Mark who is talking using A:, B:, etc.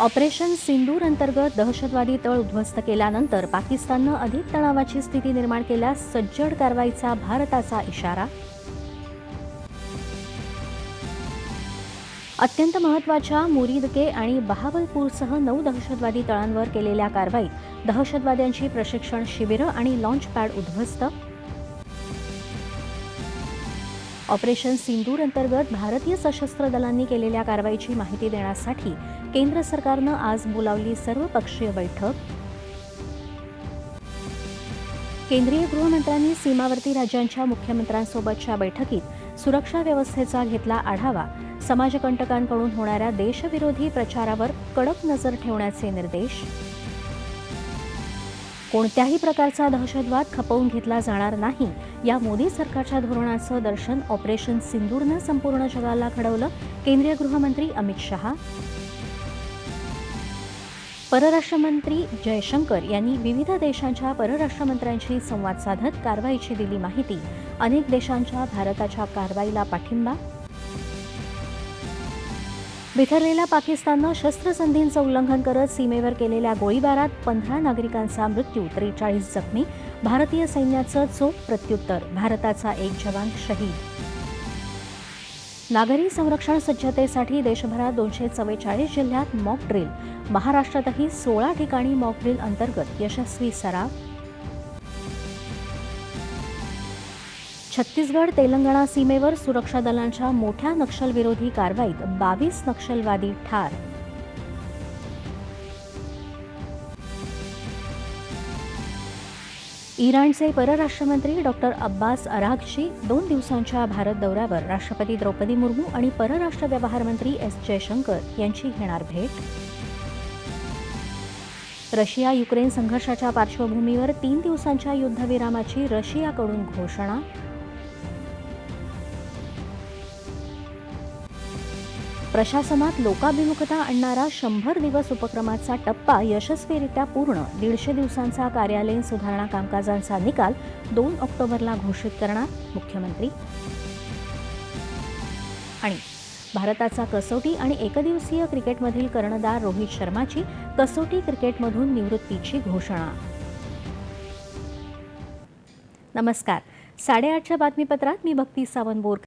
A: Operation Sindoor अंतर्गत दहशतवादी तळ उद्ध्वस्त केल्यानंतर पाकिस्ताननं अधिक तणावाची स्थिती निर्माण केल्यास सज्जड कारवाईचा भारताचा इशारा. अत्यंत महत्त्वाच्या मुरीदके आणि बहावलपूरसह नऊ दहशतवादी तळांवर केलेल्या कारवाईत दहशतवाद्यांची प्रशिक्षण शिबिरं आणि लॉन्च पॅड उद्ध्वस्त. ऑपरेशन सिंदूर अंतर्गत भारतीय सशस्त्र दलांनी केलेल्या कारवाईची माहिती देण्यासाठी केंद्र सरकारनं आज बोलावली सर्वपक्षीय बैठक. केंद्रीय गृहमंत्र्यांनी सीमावर्ती राज्यांच्या मुख्यमंत्र्यांसोबतच्या बैठकीत सुरक्षा व्यवस्थेचा घेतला आढावा. समाजकंटकांकडून होणाऱ्या देशविरोधी प्रचारावर कडक नजर ठेवण्याचे निर्देश. कोणत्याही प्रकारचा दहशतवाद खपवून घेतला जाणार नाही. या मोदी सरकारच्या धोरणाचं दर्शन ऑपरेशन सिंदूरनं संपूर्ण जगाला घडवलं केंद्रीय गृहमंत्री अमित शहा. परराष्ट्रमंत्री जयशंकर यांनी विविध देशांच्या परराष्ट्रमंत्र्यांशी संवाद साधत कारवाईची दिली माहिती. अनेक देशांच्या भारताच्या कारवाईला पाठिंबा बिथरलेल्या पाकिस्ताननं शस्त्रसंधींचं उल्लंघन करत सीमेवर केलेल्या गोळीबारात पंधरा नागरिकांचा मृत्यू त्रेचाळीस जखमी भारतीय सैन्याचं चोख प्रत्युत्तर भारताचा एक जवान शहीद. नागरी संरक्षण सज्जतेसाठी देशभरात दोनशे चव्वेचाळीस जिल्ह्यात मॉक ड्रिल महाराष्ट्रातही सोळा ठिकाणी मॉक ड्रिल अंतर्गत यशस्वी सराव छत्तीसगड तेलंगणा सीमेवर सुरक्षा दलांच्या मोठ्या नक्षलविरोधी कारवाईत बावीस नक्षलवादी ठार. इराणचे परराष्ट्रमंत्री डॉक्टर अब्बास अराघची दोन दिवसांच्या भारत दौऱ्यावर राष्ट्रपती द्रौपदी मुर्मू आणि परराष्ट्र व्यवहार मंत्री एस जयशंकर यांची घेणार भेट. रशिया युक्रेन संघर्षाच्या पार्श्वभूमीवर तीन दिवसांच्या युद्धविरामाची रशियाकडून घोषणा. प्रशासनात लोकाभिमुखता आणणारा शंभर दिवस उपक्रमाचा टप्पा यशस्वीरित्या पूर्ण. दीडशे दिवसांचा कार्यालयीन सुधारणा कामकाजांचा निकाल दोन ऑक्टोबरला घोषित करणार मुख्यमंत्री. आणि भारताचा कसोटी आणि एकदिवसीय क्रिकेटमधील कर्णधार रोहित शर्माची कसोटी क्रिकेटमधून निवृत्तीची घोषणा. नमस्कार. साडेआठच्या बातमीपत्रात मी भक्ती सावंत बोरकर